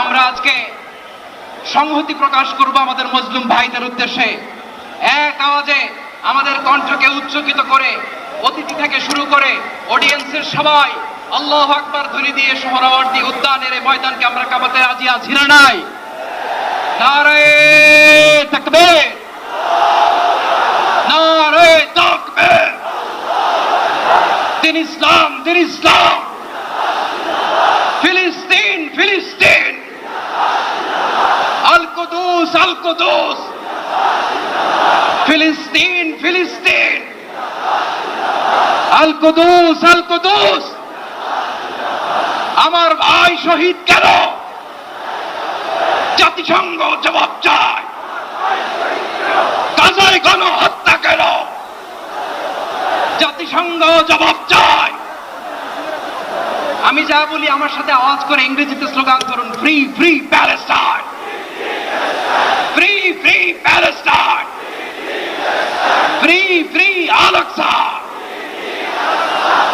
আমরা আজকে সংহতি প্রকাশ করব আমাদের মজলুম ভাইদের উদ্দেশ্যে। এক আওয়াজে আমাদের কণ্ঠকে উচ্চকিত করে, অতিথি থেকে শুরু করে অডিয়েন্সের সবাই আল্লাহ আকবার ধ্বনি দিয়ে সোহরাওয়ার্দী উদ্যানের এই ময়দানকে আমরা কামাতে রাজি আছি না নাই? তাকবীর। দিন ইসলাম ইসলাম। ফিলিস্তিন ফিলিস্তিন। আমার ভাই শহীদ কেন? জাতিসংঘ জবাব চায়। গাজায় গণহত্যা কেন? জাতিসংঘ জবাব চায়। আমি যা বলি আমার সাথে আওয়াজ করে ইংরেজিতে স্লোগান করুন free